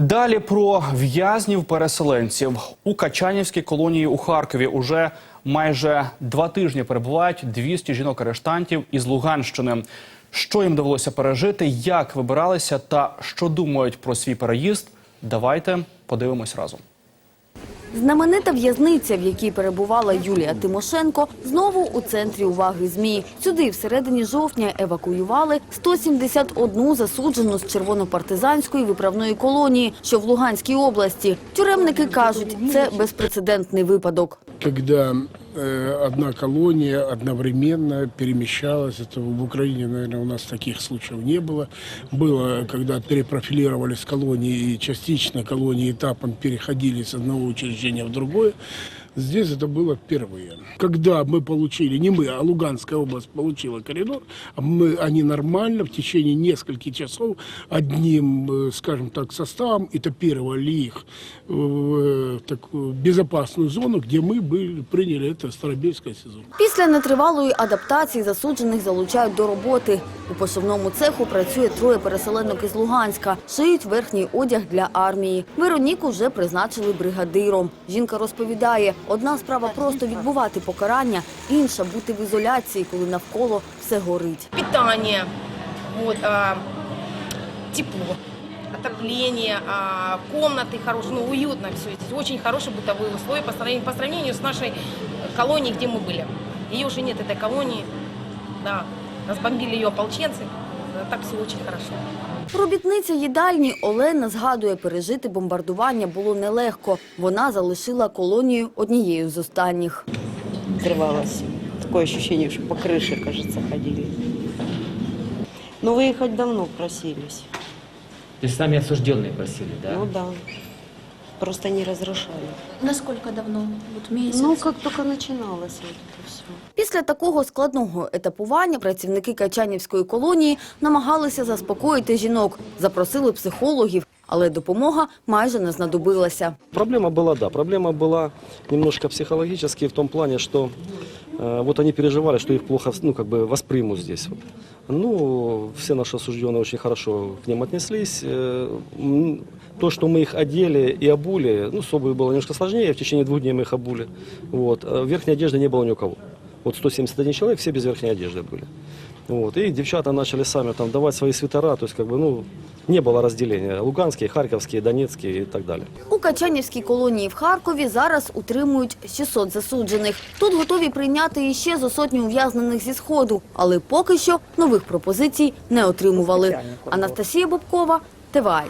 Далі про в'язнів-переселенців у Качанівській колонії у Харкові уже майже два тижні перебувають 200 жінок-арештантів із Луганщини. Що їм довелося пережити, як вибиралися та що думають про свій переїзд? Давайте подивимось разом. Знаменита в'язниця, в якій перебувала Юлія Тимошенко, знову у центрі уваги ЗМІ. Сюди в середині жовтня евакуювали 171 засуджену з червонопартизанської виправної колонії, що в Луганській області. Тюремники кажуть, це безпрецедентний випадок. э, одна колония одновременно перемещалась. Это в Украине, наверное, у нас таких случаев не было. Было, когда перепрофилировались колонии и частично колонии этапом переходили с одного учреждения в другое. Здесь это было впервые. Когда мы получили, не мы, а Луганская область получила коридор, а мы, они нормально в течение нескольких часов одним, э, скажем так, составом этапировали их в э, такую безопасную зону, где мы были, приняли это Старобельское СИЗО. Після нетривалої адаптації засуджених залучають до роботи. У пошивному цеху працює троє переселенок із Луганська. Шиють верхній одяг для армії. Вероніку вже призначили бригадиром. Жінка розповідає, одна справа просто відбувати покарання, інша бути в ізоляції, коли навколо все горить. питание, вот, а, тепло, отопление, а, комнаты хорошие, ну, уютно все здесь. Очень хорошие бытовые условия по сравнению, по сравнению с нашей колонией, где мы были. Ее уже нет, этой колонии. Да, разбомбили ее ополченцы. А Так все очень хорошо. Робітниця їдальні Олена згадує, пережити бомбардування було нелегко. Вона залишила колонію однією з останніх. взрывалось. Такое ощущение, что по крыше, кажется, ходили. Но выехать давно просились. То есть сами осужденные просили, да? Ну да. Просто не разрешали. Насколько давно? Вот месяц? Ну, как только начиналось вот это все. Після такого складного етапування працівники Качанівської колонії намагалися заспокоїти жінок, запросили психологів, але допомога майже не знадобилася. Проблема была, да, проблема была немножко психологически в том плане, что э, вот они переживали, что их плохо, ну, как бы воспримут здесь. Вот. Ну, все наши осужденные очень хорошо к ним отнеслись. Э, м, То, что мы их одели и обули, ну, с обувью было немножко сложнее, в течение двух дней мы их обули. Вот. А Верхней одежды не было ни у кого. Вот 171 человек, все без верхней одежды были. Вот. И девчата начали сами там давать свои свитера, то есть как бы, ну, не было разделения. Луганские, Харьковские, Донецкие и так далее. У Качанівській колонії в Харкові зараз утримують 600 засуджених. Тут готові прийняти іще зо сотню ув'язнених зі Сходу, але поки що нових пропозицій не отримували. Анастасія Бобкова, ТВАЙ.